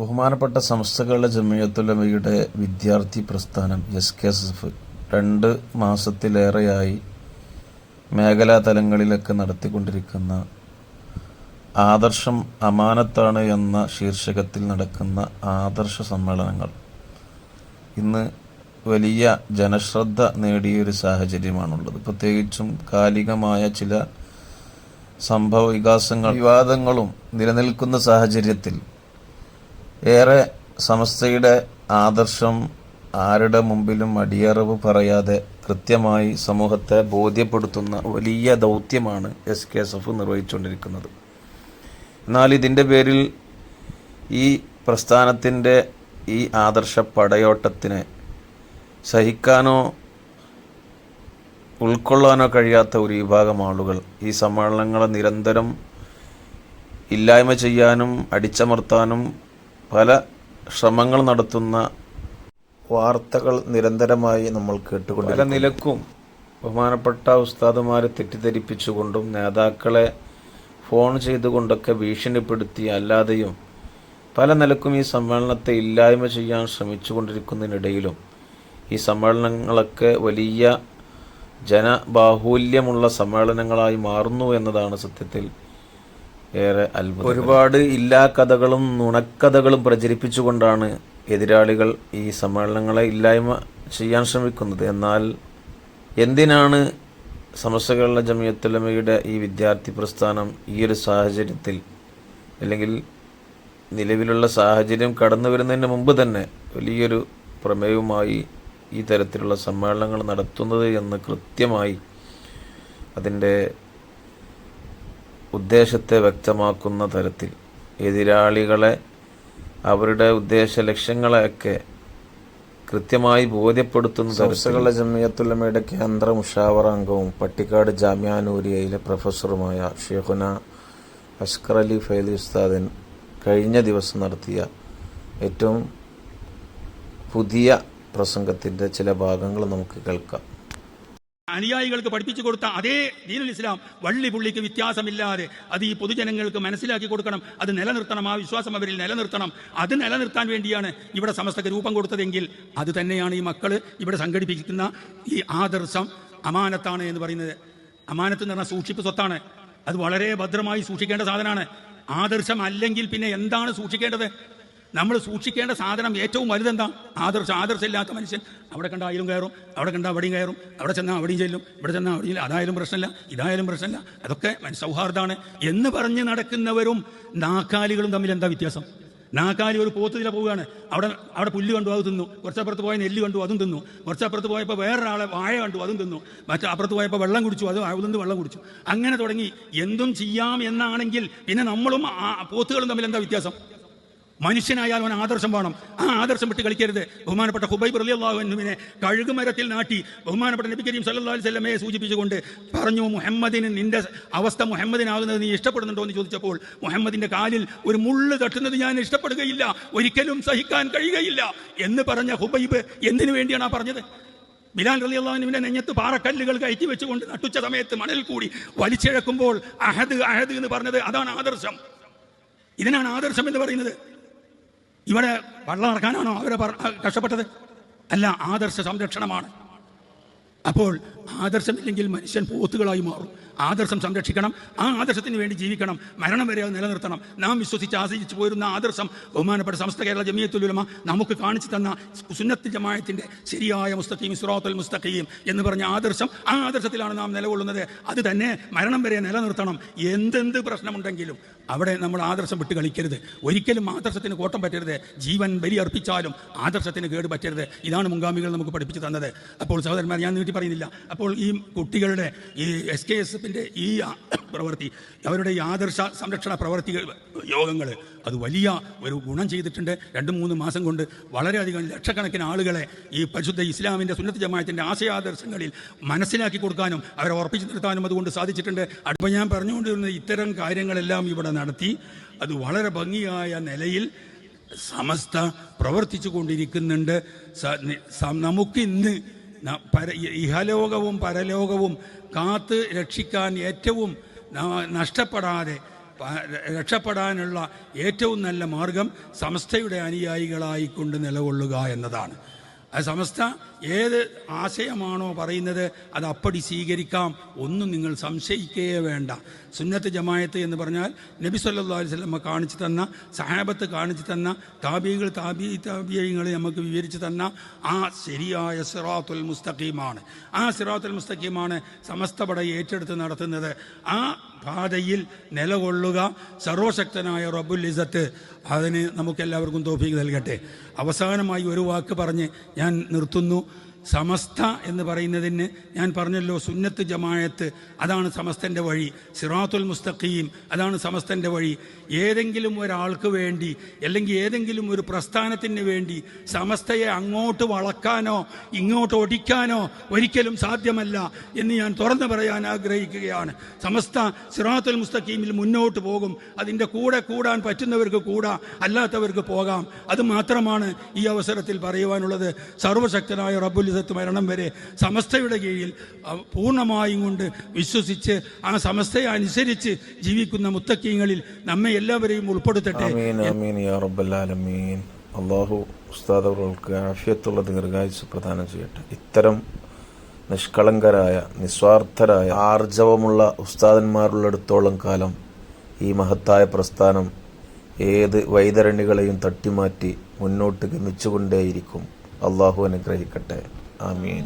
ബഹുമാനപ്പെട്ട സംസ്ഥകളുടെ ജമിയത്തുലമയുടെ വിദ്യാർത്ഥി പ്രസ്ഥാനം എസ് കെ എസ് എഫ് രണ്ട് മാസത്തിലേറെയായി മേഖലാ തലങ്ങളിലൊക്കെ നടത്തിക്കൊണ്ടിരിക്കുന്ന ആദർശം അമാനത്താണ് എന്ന ശീർഷകത്തിൽ നടക്കുന്ന ആദർശ സമ്മേളനങ്ങൾ ഇന്ന് വലിയ ജനശ്രദ്ധ നേടിയൊരു സാഹചര്യമാണുള്ളത്. പ്രത്യേകിച്ചും കാലികമായ ചില സംഭവ വികാസങ്ങൾ വിവാദങ്ങളും നിലനിൽക്കുന്ന സാഹചര്യത്തിൽ ഏറെ സമസ്തയുടെ ആദർശം ആരുടെ മുമ്പിലും അടിയറവ് പറയാതെ കൃത്യമായി സമൂഹത്തെ ബോധ്യപ്പെടുത്തുന്ന വലിയ ദൗത്യമാണ് എസ് കെ എസ് എഫ് നിർവഹിച്ചുകൊണ്ടിരിക്കുന്നത്. എന്നാൽ ഇതിന്റെ പേരിൽ ഈ പ്രസ്ഥാനത്തിന്റെ ഈ ആദർശ പടയോട്ടത്തിനെ സഹിക്കാനോ ഉൾക്കൊള്ളാനോ കഴിയാത്ത ഒരു വിഭാഗം ആളുകൾ ഈ സമ്മേളനങ്ങളെ നിരന്തരം ഇല്ലായ്മ ചെയ്യാനും അടിച്ചമർത്താനും പല ശ്രമങ്ങൾ നടത്തുന്ന വാർത്തകൾ നിരന്തരമായി നമ്മൾ കേട്ടുകൊണ്ട് പല നിലക്കും ബഹുമാനപ്പെട്ട ഉസ്താദുമാരെ തെറ്റിദ്ധരിപ്പിച്ചുകൊണ്ടും നേതാക്കളെ ഫോൺ ചെയ്തുകൊണ്ടൊക്കെ ഭീഷണിപ്പെടുത്തി അല്ലാതെയും പല നിലക്കും ഈ സമ്മേളനത്തെ ഇല്ലായ്മ ചെയ്യാൻ ശ്രമിച്ചുകൊണ്ടിരിക്കുന്നതിനിടയിലും ഈ സമ്മേളനങ്ങളൊക്കെ വലിയ ജനബാഹുല്യമുള്ള സമ്മേളനങ്ങളായി മാറുന്നു എന്നതാണ് സത്യത്തിൽ ഏറെ അത്ഭുതം ഒരുപാട് ഇല്ലാ കഥകളും നുണക്കഥകളും പ്രചരിപ്പിച്ചുകൊണ്ടാണ് എതിരാളികൾ ഈ സമ്മേളനങ്ങളെ ഇല്ലായ്മ ചെയ്യാൻ ശ്രമിക്കുന്നത്. എന്നാൽ എന്തിനാണ് സമസ്തകളുടെ ജമിയത്തുലമയുടെ ഈ വിദ്യാർത്ഥി പ്രസ്ഥാനം ഈ ഒരു സാഹചര്യത്തിൽ? അല്ലെങ്കിൽ നിലവിലുള്ള സാഹചര്യം കടന്നു വരുന്നതിന് മുമ്പ് തന്നെ വലിയൊരു പ്രമേയവുമായി ഈ തരത്തിലുള്ള സമ്മേളനങ്ങൾ നടത്തുന്നത് എന്ന് കൃത്യമായി അതിന്റെ ഉദ്ദേശത്തെ വ്യക്തമാക്കുന്ന തരത്തിൽ എതിരാളികളെ അവരുടെ ഉദ്ദേശ ലക്ഷ്യങ്ങളെയൊക്കെ കൃത്യമായി ബോധ്യപ്പെടുത്തുന്ന തരത്തിലുള്ള ജമിയത്തുലമയുടെ കേന്ദ്ര മുഷാവറ അംഗവും പട്ടിക്കാട് ജാമ്യാനൂരിയയിലെ പ്രൊഫസറുമായ ഷെഹുന അഷ്കർ അലി ഫൈലി ഉസ്താദിൻ കഴിഞ്ഞ ദിവസം നടത്തിയ ഏറ്റവും പുതിയ പ്രസംഗത്തിന്റെ ചില ഭാഗങ്ങൾ നമുക്ക് കേൾക്കാം. അനുയായികൾക്ക് പഠിപ്പിച്ചു കൊടുത്ത അതേ ദീനുൽ ഇസ്ലാം വള്ളി പുള്ളിക്ക് വ്യത്യാസമില്ലാതെ അത് ഈ പൊതുജനങ്ങൾക്ക് മനസ്സിലാക്കി കൊടുക്കണം. അത് നിലനിർത്തണം. ആ വിശ്വാസം അവരിൽ നിലനിർത്തണം. അത് നിലനിർത്താൻ വേണ്ടിയാണ് ഇവിടെ സമസ്തക്ക് രൂപം കൊടുത്തതെങ്കിൽ അത് തന്നെയാണ് ഈ മക്കൾ ഇവിടെ സംഘടിപ്പിക്കുന്ന ഈ ആദർശം അമാനത്താണ് എന്ന് പറയുന്നത്. അമാനത്ത് എന്ന് പറഞ്ഞാൽ സൂക്ഷിപ്പ് സ്വത്താണ്. അത് വളരെ ഭദ്രമായി സൂക്ഷിക്കേണ്ട സാധനമാണ്. ആദർശം അല്ലെങ്കിൽ പിന്നെ എന്താണ് സൂക്ഷിക്കേണ്ടത്? നമ്മൾ സൂക്ഷിക്കേണ്ട സാധനം ഏറ്റവും വലുതെന്താ? ആദർശം. ആദർശമില്ലാത്ത മനുഷ്യൻ അവിടെ കണ്ട ആയാലും കയറും അവിടെ കണ്ട അവിടെയും കയറും അവിടെ ചെന്നാൽ അവിടെയും ചെല്ലും ഇവിടെ ചെന്നാൽ അവിടെയും ചെല്ലും. അതായാലും പ്രശ്നമില്ല ഇതായാലും പ്രശ്നമില്ല. അതൊക്കെ സൗഹാർദ്ദമാണ് എന്ന് പറഞ്ഞ് നടക്കുന്നവരും നാക്കാലികളും തമ്മിൽ എന്താ വ്യത്യാസം? നാക്കാലി ഒരു പോത്തുതില പോവുകയാണ്. അവിടെ അവിടെ പുല്ല് കണ്ടു അത് തിന്നു. കുറച്ചപ്പുറത്ത് പോയ നെല്ല് കണ്ടു അതും തിന്നു. കുറച്ചപ്പുറത്ത് പോയപ്പോൾ വേറൊരാളെ വാഴ കണ്ടു അതും തിന്നു. മറ്റേ അപ്പുറത്ത് പോയപ്പോൾ വെള്ളം കുടിച്ചു അത് അവിടുന്ന് വെള്ളം കുടിച്ചു. അങ്ങനെ തുടങ്ങി. എന്തും ചെയ്യാം എന്നാണെങ്കിൽ പിന്നെ നമ്മളും പോത്തുകളും തമ്മിൽ എന്താ വ്യത്യാസം? മനുഷ്യനായാൽ അവൻ ആദർശം വേണം. ആ ആദർശം വിട്ട് കളിക്കരുത്. ബഹുമാനപ്പെട്ട ഹുബൈബ് റലിയല്ലാഹുവിനെ കഴുകുമരത്തിൽ നാട്ടി ബഹുമാനപ്പെട്ട നബി കരീം സല്ലല്ലാഹു അലൈഹി വസല്ലമയെ സൂചിപ്പിച്ചുകൊണ്ട് പറഞ്ഞു മുഹമ്മദിന് നിന്റെ അവസ്ഥ മുഹമ്മദിനാകുന്നത് നീ ഇഷ്ടപ്പെടുന്നുണ്ടോ? എന്ന് ചോദിച്ചപ്പോൾ മുഹമ്മദിന്റെ കാലിൽ ഒരു മുള്ള് തട്ടുന്നത് ഞാൻ ഇഷ്ടപ്പെടുകയില്ല. ഒരിക്കലും സഹിക്കാൻ കഴിയുകയില്ല. എന്ന് പറഞ്ഞ ഹുബൈബ് എന്തിനു വേണ്ടിയാണ് ആ പറഞ്ഞത്? ബിലാൽ റലിയല്ലാഹുവിന്റെ നെഞ്ഞത്ത് പാറക്കല്ലുകൾ കയറ്റി വെച്ചുകൊണ്ട് നട്ടുച്ച സമയത്ത് മണൽ കൂടി വലിച്ചിഴക്കുമ്പോൾ അഹദ് അഹദ് എന്ന് പറഞ്ഞത് അതാണ് ആദർശം. ഇതിനാണ് ആദർശം എന്ന് പറയുന്നത്. ഇവിടെ വള്ളം ഇറക്കാനാണോ അവരെ കഷ്ടപ്പെട്ടത്? അല്ല ആദർശ സംരക്ഷണമാണ്. അപ്പോൾ ആദർശമില്ലെങ്കിൽ മനുഷ്യൻ പോത്തുകളായി മാറും. ആദർശം സംരക്ഷിക്കണം ആ ആദർശത്തിന് വേണ്ടി ജീവിക്കണം. മരണം വരെ അത് നിലനിർത്തണം. നാം വിശ്വസിച്ച് ആശ്രയിച്ചു പോരുന്ന ആദർശം ബഹുമാനപ്പെട്ട സമസ്ത കേരള ജമിയത്തുലുലമ നമുക്ക് കാണിച്ചു തന്ന സുന്നത്ത് ജമായത്തിന്റെ ശരിയായ മുസ്തഖീം ഇസ്രോത്തുൽ മുസ്തഖീം എന്ന് പറഞ്ഞ ആദർശം ആ ആദർശത്തിലാണ് നാം നിലകൊള്ളുന്നത്. അത് തന്നെ മരണം വരെ നിലനിർത്തണം. എന്തെന്ത് പ്രശ്നമുണ്ടെങ്കിലും അവിടെ നമ്മൾ ആദർശം വിട്ട് കളിക്കരുത്. ഒരിക്കലും ആദർശത്തിന് കോട്ടം പറ്റരുത്. ജീവൻ ബലി അർപ്പിച്ചാലും ആദർശത്തിന് കേട് പറ്റരുത്. ഇതാണ് മുൻഗാമികൾ നമുക്ക് പഠിപ്പിച്ചു തന്നത്. അപ്പോൾ സഹോദരന്മാർ ഞാൻ നീട്ടി പറയുന്നില്ല. അപ്പോൾ ഈ കുട്ടികളുടെ ഈ എസ് കെ എസ് എഫിന്റെ ഈ പ്രവൃത്തി അവരുടെ ഈ ആദർശ സംരക്ഷണ പ്രവൃത്തികൾ യോഗങ്ങൾ അത് വലിയ ഒരു ഗുണം ചെയ്തിട്ടുണ്ട്. രണ്ട് മൂന്ന് മാസം കൊണ്ട് വളരെയധികം ലക്ഷക്കണക്കിന് ആളുകളെ ഈ പരിശുദ്ധ ഇസ്ലാമിന്റെ സുന്നത്ത് ജമായത്തിന്റെ ആശയാദർശങ്ങളിൽ മനസ്സിലാക്കി കൊടുക്കാനും അവരെ ഉറപ്പിച്ചു നിർത്താനും അതുകൊണ്ട് സാധിച്ചിട്ടുണ്ട്. അപ്പോൾ ഞാൻ പറഞ്ഞുകൊണ്ടിരുന്ന ഇത്തരം കാര്യങ്ങളെല്ലാം ഇവിടെ നടത്തി അത് വളരെ ഭംഗിയായ നിലയിൽ സമസ്ത പ്രവർത്തിച്ചു കൊണ്ടിരിക്കുന്നുണ്ട്. നമുക്കിന്ന് പര ഇഹലോകവും പരലോകവും കാത്ത് രക്ഷിക്കാൻ ഏറ്റവും നഷ്ടപ്പെടാതെ രക്ഷപ്പെടാനുള്ള ഏറ്റവും നല്ല മാർഗം സമസ്തയുടെ അനുയായികളായിക്കൊണ്ട് നിലകൊള്ളുക എന്നതാണ്. ആ സമസ്ത ഏത് ആശയമാണോ പറയുന്നത് അത് അപ്പടി സ്വീകരിക്കാം ഒന്നും നിങ്ങൾ സംശയിക്കേ വേണ്ട. സുന്നത്ത് ജമായത്ത് എന്ന് പറഞ്ഞാൽ നബി അലൈഹി വസല്ലമ കാണിച്ചു തന്ന സഹാബത്ത് കാണിച്ചു തന്ന താബികൾ താബി താബിയങ്ങൾ നമുക്ക് വിവരിച്ചു തന്ന ആ ശരിയായ സിറാത്തുൽ മുസ്തഖീമാണ്. ആ സിറാത്തുൽ മുസ്തഖീമാണ് സമസ്തപട ഏറ്റെടുത്ത് നടത്തുന്നത്. ആ പാതയിൽ നിലകൊള്ളുക സർവശക്തനായ റബ്ബുൽ ഇസത്ത് അതിന് നമുക്കെല്ലാവർക്കും തോഫീക്ക് നൽകട്ടെ. അവസാനമായി ഒരു വാക്ക് പറഞ്ഞ് ഞാൻ നിർത്തുന്നു. സമസ്ത എന്ന് പറയുന്നതിന് ഞാൻ പറഞ്ഞല്ലോ സുന്നത്ത് ജമായത്ത്. അതാണ് സമസ്തന്റെ വഴി. സിറാത്തുൽ മുസ്തഖീം അതാണ് സമസ്തന്റെ വഴി. ഏതെങ്കിലും ഒരാൾക്ക് വേണ്ടി അല്ലെങ്കിൽ ഏതെങ്കിലും ഒരു പ്രസ്ഥാനത്തിന് വേണ്ടി സമസ്തയെ അങ്ങോട്ട് വളക്കാനോ ഇങ്ങോട്ട് ഒടിക്കാനോ ഒരിക്കലും സാധ്യമല്ല എന്ന് ഞാൻ തുറന്നു പറയാൻ ആഗ്രഹിക്കുകയാണ്. സമസ്ത സിറാത്തുൽ മുസ്തഖീമിൽ മുന്നോട്ട് പോകും. അതിന്റെ കൂടെ കൂടാൻ പറ്റുന്നവർക്ക് കൂടാ അല്ലാത്തവർക്ക് പോകാം. അത് മാത്രമാണ് ഈ അവസരത്തിൽ പറയുവാനുള്ളത്. സർവശക്തനായ റബ്ബുൽ ഇസത്ത് മരണം വരെ സമസ്തയുടെ കീഴിൽ പൂർണമായും കൊണ്ട് വിശ്വസിച്ച് ആ സമസ്തയെ അനുസരിച്ച് ജീവിക്കുന്ന മുത്തക്കീങ്ങളിൽ നമ്മെ എല്ലാവരെയും ഉൾപ്പെടുത്തട്ടെ. അള്ളാഹു ഉസ്താദുകൾക്ക് ആഫിയത്തുള്ള ദീർഘായുസ് പ്രദാനം ചെയ്യട്ടെ. ഇത്തരം നിഷ്കളങ്കരായ നിസ്വാർത്ഥരായ ആർജവമുള്ള ഉസ്താദന്മാരുള്ളിടത്തോളം കാലം ഈ മഹത്തായ പ്രസ്ഥാനം ഏത് വൈതരണികളെയും തട്ടിമാറ്റി മുന്നോട്ട് ഗമിച്ചുകൊണ്ടേയിരിക്കും. അള്ളാഹു അനുഗ്രഹിക്കട്ടെ. ആമീൻ